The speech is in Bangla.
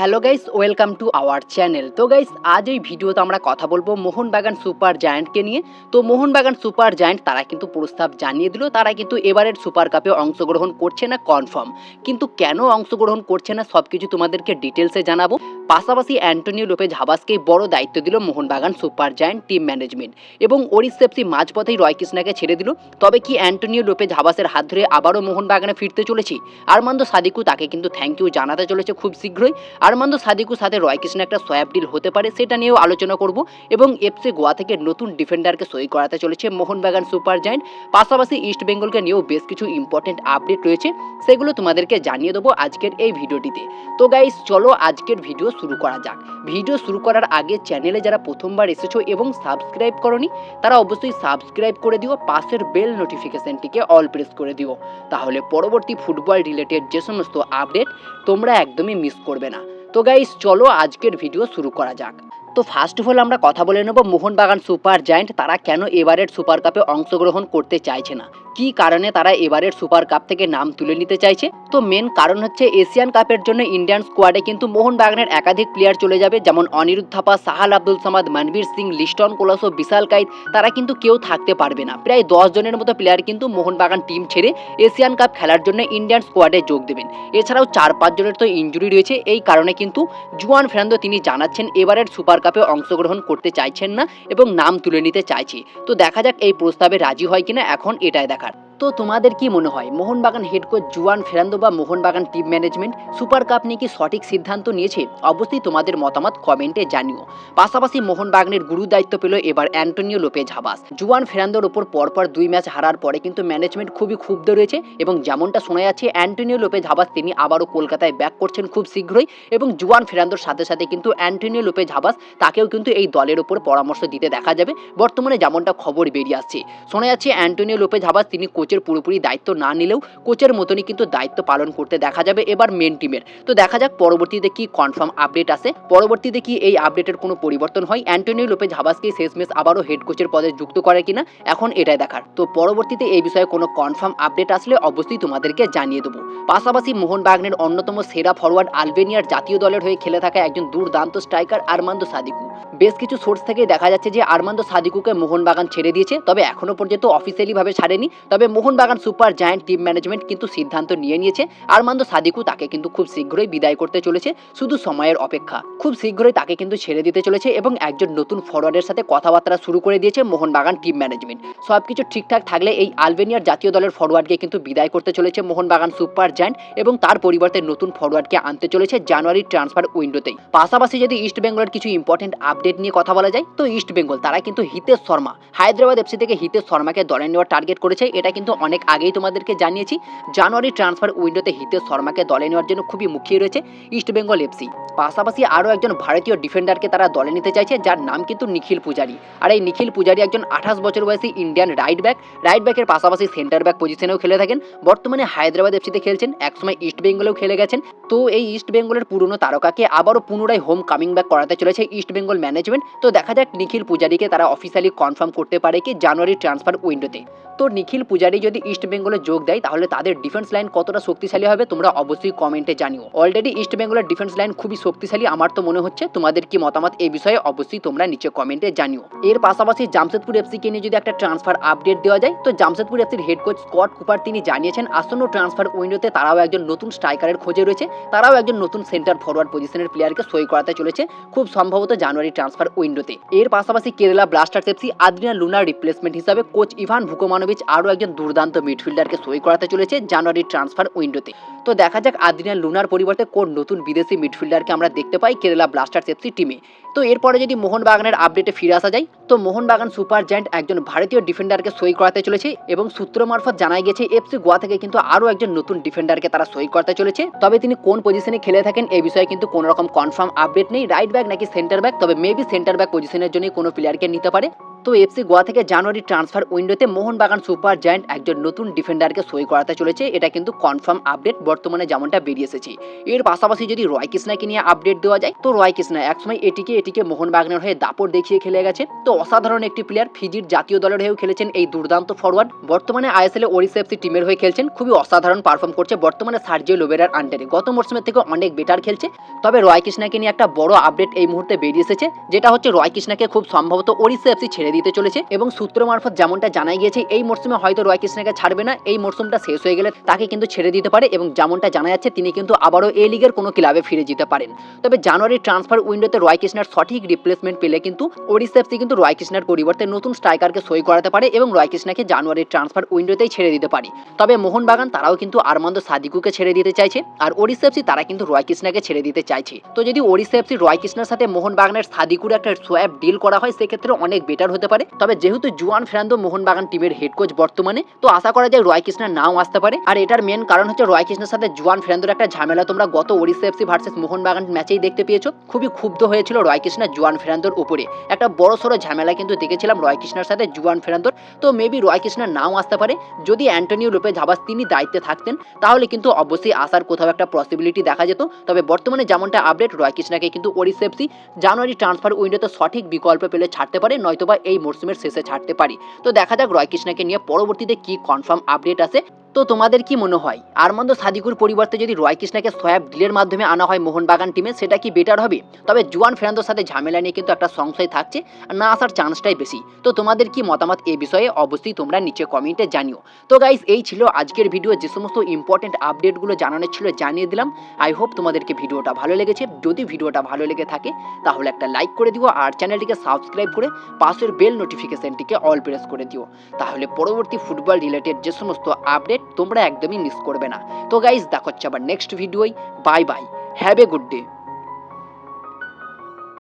Hello guys, welcome to our channel. তো গাইস, আজ এই ভিডিওতে আমরা কথা বলব মোহনবাগান সুপার জায়ান্টকে নিয়ে। তো মোহনবাগান সুপার জায়ান্ট তারা কিন্তু প্রস্তাব জানিয়ে দিল, তারা কিন্তু এবারের সুপার কাপে অংশগ্রহণ করছে না, কনফার্ম। কিন্তু কেন অংশগ্রহণ করছে না সব কিছু তোমাদেরকে ডিটেলসে জানাব। পাশাপাশি অ্যান্টনিও লোপেজ হাবাসকে বড় দায়িত্ব দিল Mohun Bagan super giant team management এবং ওরিস সেপসি মাঝপথেই রয় কৃষ্ণাকে ছেড়ে দিল। তবে কি অ্যান্টনিও লোপেজ হাবাসের হাত ধরে আবারও মোহনবাগানে ফিরতে চলেছি? আরমান্দ সাদিকু তাকে কিন্তু থ্যাংক ইউ জানাতে চলেছে খুব শীঘ্রই। আরমান্দ সাদিকুর সাথে রয় কৃষ্ণ একটা সোয়াব ডিল হতে পারে সেটা নিয়েও আলোচনা করব এবং এফসি গোয়া থেকে নতুন ডিফেন্ডারকে সই করাতে চলেছে মোহনবাগান সুপার জায়েন্ট। পাশাপাশি ইস্ট বেঙ্গলকে নিয়েও বেশ কিছু ইম্পর্টেন্ট আপডেট রয়েছে। সেগুলো তোমাদেরকে জানিয়ে দেবো আজকের এই ভিডিওটিতে। তো গাইস চলো আজকের ভিডিও শুরু করা যাক। ভিডিও শুরু করার আগে চ্যানেলে যারা প্রথমবার এসেছ এবং সাবস্ক্রাইব করনি, তারা অবশ্যই সাবস্ক্রাইব করে দিও, পাশের বেল নোটিফিকেশনটিকে অল প্রেস করে দিও। তাহলে পরবর্তী ফুটবল রিলেটেড যে সমস্ত আপডেট তোমরা একদমই মিস করবে না। তো গাইস চলো আজকের ভিডিও শুরু করা যাক। তো ফার্স্ট অফ অল আমরা কথা বলে নেব মোহনবাগান সুপার জায়েন্ট, তারা কেন এবারের সুপার কাপে অংশগ্রহণ করতে চাইছে না? কি কারণে তারা এবারের সুপার কাপ থেকে নাম তুলে নিতে চাইছে? তো মেন কারণ হচ্ছে এশিয়ান কাপের জন্য ইন্ডিয়ান স্কোয়াডে কিন্তু মোহনবাগানের একাধিক প্লেয়ার চলে যাবে, যেমন অনিরুদ্ধ থাপা, সাহাল আব্দুল সামাদ, মনবীর সিং, লিস্টন কোলাসো, বিশাল কাইত, তারা কিন্তু কেউ থাকতে পারবে না। প্রায় দশ জনের মতো প্লেয়ার কিন্তু মোহনবাগান টিম ছেড়ে এশিয়ান কাপ খেলার জন্য ইন্ডিয়ান স্কোয়াডে যোগ দেবেন। এছাড়াও চার পাঁচ জনের তো ইঞ্জুরি রয়েছে, এই কারণে কিন্তু জুয়ান ফেরান্দো তিনি জানাচ্ছেন এবারের সুপার কাপে অংশগ্রহণ করতে চাইছেন না এবং নাম তুলে নিতে চাইছে। তো দেখা যাক এই প্রস্তাবে রাজি হয় কিনা, এখন এটাই দেখার তো তোমাদের কি মনে হয়? Mohun Bagan head coach Juan Ferrando বা Mohun Bagan team management super cup নিয়ে কি সঠিক সিদ্ধান্ত নিয়েছে? অবশ্যই তোমাদের মতামত কমেন্টে জানিও। পাশাপাশি মোহনবাগানের গুরু দায়িত্ব পেল এবার অ্যান্টনিও লোপেজ হাবাস। জুয়ান ফেরান্দোর ওপর পরপর দুই ম্যাচ হারার পরে কিন্তু ম্যানেজমেন্ট খুবই ক্ষুব্ধ রয়েছে এবং যেমনটা শোনা যাচ্ছে, অ্যান্টোনিও লোপেজ হাবাস তিনি আবারও কলকাতায় ব্যাক করছেন খুব শীঘ্রই এবং জুয়ান ফেরান্দোর সাথে সাথে কিন্তু অ্যান্টোনিও লোপেজ হাবাস তাকেও কিন্তু এই দলের ওপর পরামর্শ দিতে দেখা যাবে। বর্তমানে যেমনটা খবর বেরিয়ে আসছে। শোনা যাচ্ছে, অ্যান্টোনিও লোপেজ হাবাস তিনি কোচের পুরোপুরি দায়িত্ব না নিলেও কোচের মতনই কিন্তু দায়িত্ব পালন করতে দেখা যাবে এবার মেন টিমের তো দেখা যাক পরবর্তীতে কি কনফার্ম আপডেট আসে। পরবর্তীতে কি এই আপডেটের কোনো পরিবর্তন হয়? অ্যান্টনিও লোপেজ হাবাসকে শেষমেশ আবারও হেড কোচের পদে যুক্ত করে কিনা? এখন এটাই দেখার। তো পরবর্তীতে এই বিষয়ে কোনো কনফার্ম আপডেট আসলে অবশ্যই তোমাদেরকে জানিয়ে দেবো। পাশাপাশি মোহন মোহনবাগানের অন্যতম সেরা ফরওয়ার্ড আলবেনিয়ার জাতীয় দলের হয়ে খেলে থাকা একজন দুর্দান্ত স্ট্রাইকার আরমান্দ সাদিকু। বেশ কিছু সোর্স থেকে দেখা যাচ্ছে যে আরমান্দ সাদিকুকে মোহনবাগান ছেড়ে দিয়েছে, তবে এখনও পর্যন্ত অফিসিয়ালি ভাবে ছাড়েনি। তবে Mohun Bagan super giant team management কিন্তু সিদ্ধান্ত নিয়ে নিয়েছে। আরমান্দ সাদিকু তাকে কিন্তু খুব শীঘ্রই বিদায় করতে চলেছে, শুধু সময়ের অপেক্ষা। খুব শীঘ্রই তাকে কিন্তু ছেড়ে দিতে চলেছে এবং একজন নতুন ফরওয়ার্ডের সাথে কথাবার্তা শুরু করে দিয়েছে মোহনবাগান টিম ম্যানেজমেন্ট। সব কিছু ঠিকঠাক থাকলে এই আলবেনিয়ার জাতীয় দলের ফরওয়ার্ডকে কিন্তু বিদায় করতে চলেছে মোহনবাগান সুপার জায়ান্ট এবং তার পরিবর্তে নতুন ফরওয়ার্ডকে আনতে চলেছে জানুয়ারি ট্রান্সফার উইন্ডোতেই পাশাপাশি যদি ইস্ট বেঙ্গলের কিছু ইম্পর্টেন্ট আপডেট নিয়ে কথা বলা যায়, তো ইস্ট বেঙ্গল তারা কিন্তু হিতেশ শর্মা। হায়দ্রাবাদ এফসি থেকে হিতেশ শর্মাকে দলে নেওয়ার টার্গেট করেছে, এটা কিন্তু অনেক আগেই তোমাদেরকে জানিয়েছি জানুয়ারি ট্রান্সফার উইন্ডোতে হিতেশ শর্মাকে দলে নেওয়ার জন্য খুবই মুখিয়ে রয়েছে ইস্ট বেঙ্গল এফসি পাশাপাশি আরও একজন ভারতীয় ডিফেন্ডারকে তারা দলে নিতে চাইছে, যার নাম কিন্তু নিখিল পূজারি। আর এই নিখিল পূজারি একজন আঠাশ বছর বয়সী ইন্ডিয়ান রাইট ব্যাক রাইট ব্যাকের পাশাপাশি সেন্টার ব্যাক পজিশনেও খেলে থাকেন। বর্তমানে হায়দ্রাবাদ এফসিতে খেলছেন, একসময় ইস্ট বেঙ্গলেও খেলে গেছেন। তো এই ইস্ট বেঙ্গলের পুরনো তারকাকে আবারও পুনরায় হোম কামিং ব্যাক করাতে চলেছে ইস্ট বেঙ্গল ম্যানেজমেন্ট তো দেখা যাক নিখিল পূজারিকে তারা অফিসিয়ালি কনফার্ম করতে পারে কি জানুয়ারি ট্রান্সফার উইন্ডোতে তো নিখিল পূজারি যদি ইস্ট বেঙ্গলে যোগ দেয়, তাহলে তাদের ডিফেন্স লাইন কতটা শক্তিশালী হবে তোমরা অবশ্যই কমেন্টে জানিও। অলরেডি ইস্ট বেঙ্গলের ডিফেন্স লাইন খুবই শক্তিশালী, আমার তো মনে হচ্ছে। তোমাদের কি মতামত এই বিষয়ে অবশ্যই তোমরা নিচে কমেন্টে জানিও। এর পাশাপাশি জামশেদপুর এফসিকে নিয়ে যদি একটা ট্রান্সফার আপডেট দেওয়া যায়, তো জামশেদপুর এফসির হেড কোচ স্কট কুপার তিনি জানিয়েছেন, আসন্ন ট্রান্সফার উইন্ডোতে তারাও একজন নতুন স্ট্রাইকারের খোঁজে রয়েছে। তারাও একজন নতুন সেন্টার ফরওয়ার্ড পজিশনের প্লেয়ারকে সই করাতে চলেছে, খুব সম্ভবত জানুয়ারি ট্রান্সফার উইন্ডোতে এর পাশাপাশি কেরালা ব্লাস্টার্স এফসি আদ্রিয়ান লুনার রিপ্লেসমেন্ট হিসাবে কোচ ইভান ভুকোমানোভিচ আরও একজন দুর্দান্ত মিডফিল্ডারকে সই করাতে চলেছে জানুয়ারির ট্রান্সফার উইন্ডোতে। তো দেখা যাক আদিনা লুনার পরিবর্তে কোন নতুন বিদেশি মিডফিল্ডারকে আমরা দেখতে পাই কেরালা ব্লাস্টার্স এফসি টিমে। তো এরপরে যদি মোহনবাগানের আপডেটে ফিরে আসা যায় তো মোহনবাগান সুপার জায়ান্ট একজন ভারতীয় ডিফেন্ডারকে সই করাতে চলেছে এবং সূত্র মারফত জানা গেছে এফসি গোয়া থেকে কিন্তু আরও একজন নতুন ডিফেন্ডারকে তারা সই করতে চলেছে। তবে তিনি কোন পজিশনে খেলে থাকেন এই বিষয়ে কিন্তু কোনো রকম কনফার্ম আপডেট নেই। রাইট ব্যাক নাকি সেন্টার ব্যাক তবে মেবি সেন্টার ব্যাক পজিশনের জন্যই কোনো প্লেয়ারকে নিতে পারে। তো এফসি গোয়া থেকে জানুয়ারি ট্রান্সফার উইন্ডোতে মোহনবাগান সুপার জায়ান্ট একজন নতুন ডিফেন্ডারকে সই করাতে চলেছে। এটা কিন্তু কনফার্ম আপডেট বর্তমানে যেমনটা বেরিয়ে এসেছে। এর পাশাপাশি যদি রয় কৃষ্ণাকে নিয়ে আপডেট দেওয়া যায়, তো রয় কৃষ্ণা একসময় এটিকে এটিকে মোহনবাগানের হয়ে দাপট দেখিয়ে খেলে গেছে। তো অসাধারণ একটি প্লেয়ার ফিজির জাতীয় দলের হয়েও খেলেছেন এই দুর্দান্ত ফরওয়ার্ড বর্তমানে আইএসএল ওড়িশা এফসি টিমের হয়ে খেলছেন। খুবই অসাধারণ পারফর্ম করছে। বর্তমানে সার্জিও লোবেরার আন্ডারে গত মরসুমের থেকে অনেক বেটার খেলছে। তবে রয় কৃষ্ণাকে নিয়ে একটা বড় আপডেট এই মুহূর্তে বেরিয়ে এসেছে, যেটা হচ্ছে রয় কৃষ্ণাকে খুব সম্ভবত ওড়িশা এফসি ছেড়ে দিতে চলেছে এবং সূত্র মারফত যেমনটা জানাই গিয়েছে, এই মরসুমে হয়তো রয় কৃষ্ণাকে ছাড়বে না। এই মরসুমটা শেষ হয়ে গেলে তাকে কিন্তু ছেড়ে দিতে পারে এবং যেমনটা জানা যাচ্ছে, তিনি কিন্তু আবারও এ লিগের কোনো ক্লাবে ফিরে যেতে পারেন। তবে জানুয়ারি ট্রান্সফার উইন্ডোতে রয় কৃষ্ণার সঠিক রিপ্লেসমেন্ট পেলে কিন্তু ওড়িশা এফসি কিন্তু কৃষ্ণার পরিবর্তে নতুন স্ট্রাইকারকে সই করাতে পারে এবং রয় কৃষ্ণাকে জানুয়ারির ট্রান্সফার উইন্ডোতেই ছেড়ে দিতে পারে। তবে মোহনবাগান তারাও কিন্তু আরমান্দ সাদিকুকে ছেড়ে দিতে চাইছে আর ওড়িশা এফসি তারা কিন্তু রয় কৃষ্ণাকে ছেড়ে দিতে চাইছে। তো যদি ওড়িশা এফসি রয় কৃষ্ণার সাথে মোহনবাগানের সাদিকুর একটা সোয়াব ডিল করা হয়, সেক্ষেত্রে অনেক বেটার হতে পারে। তবে যেহেতু জুয়ান ফেরান্দো মোহনবাগান টিমের হেড কোচ বর্তমানে, তো আশা করা যায় রয় কৃষ্ণার নাও আসতে পারে। আর এটার মেন কারণ হচ্ছে রয় কৃষ্ণের সাথে জুয়ান ফেরান্দোর একটা ঝামেলা। তোমরা গত ওড়িশা এফসি ভার্সেস মোহনবাগান ম্যাচেই দেখতে পেয়েছ। খুবই ক্ষুব্ধ হয়েছিল রয় কৃষ্ণা জুয়ান ফেরান্দোর উপরে। একটা বড় সড়ো ঝামেলা কিন্তু দেখেছিলাম রয় কৃষ্ণার সাথে জুয়ান ফেরান্দোর। তো মেবি রয় কৃষ্ণার নাও আসতে পারে। যদি অ্যান্টনিও লোপে ঝাবাস তিনি দায়িত্বে থাকতেন, তাহলে কিন্তু অবশ্যই আসার কোথাও একটা পসিবিলিটি দেখা যেত। তবে বর্তমানে যেমনটা আপডেট রয় কৃষ্ণাকে কিন্তু এফসি জানুয়ারি ট্রান্সফার উইন্ডোতে সঠিক বিকল্প পেলে ছাড়তে পারে, নয়তোবা এই মরশুমের শেষে ছাড়তে পারি। তো দেখা যাক রয় কৃষ্ণাকে নিয়ে পরবর্তীতে কি কনফার্ম আপডেট আসে। তো তোমাদের কি মনে হয়? আরমন্দ সাদিকুর পরিবর্তে যদি রয় কৃষ্ণাকে সোয়াব ডিলের মাধ্যমে আনা হয় মোহনবাগান টিমে সেটা কি বেটার হবে? তবে জুয়ান ফেরান্দোর সাথে ঝামেলা নিয়ে কিন্তু একটা সংশয় থাকছে। না আসার চান্সটাই বেশি। তো তোমাদের কি মতামত এ বিষয়ে? অবশ্যই তোমরা নিচে কমেন্টে জানিও। তো গাইস এই ছিল আজকের ভিডিও যে সমস্ত ইম্পর্টেন্ট আপডেটগুলো জানানোর ছিল জানিয়ে দিলাম। আই হোপ তোমাদেরকে ভিডিওটা ভালো লেগেছে। যদি ভিডিওটা ভালো লেগে থাকে, তাহলে একটা লাইক করে দিও আর চ্যানেলটিকে সাবস্ক্রাইব করে পাশের বেল নোটিফিকেশনটিকে অল প্রেস করে দিও। তাহলে পরবর্তী ফুটবল রিলেটেড যে সমস্ত আপডেট তোমরা একদমই মিস করবে না। তো গাইজ দেখা হচ্ছে আবার নেক্সট ভিডিওই bye bye have a good day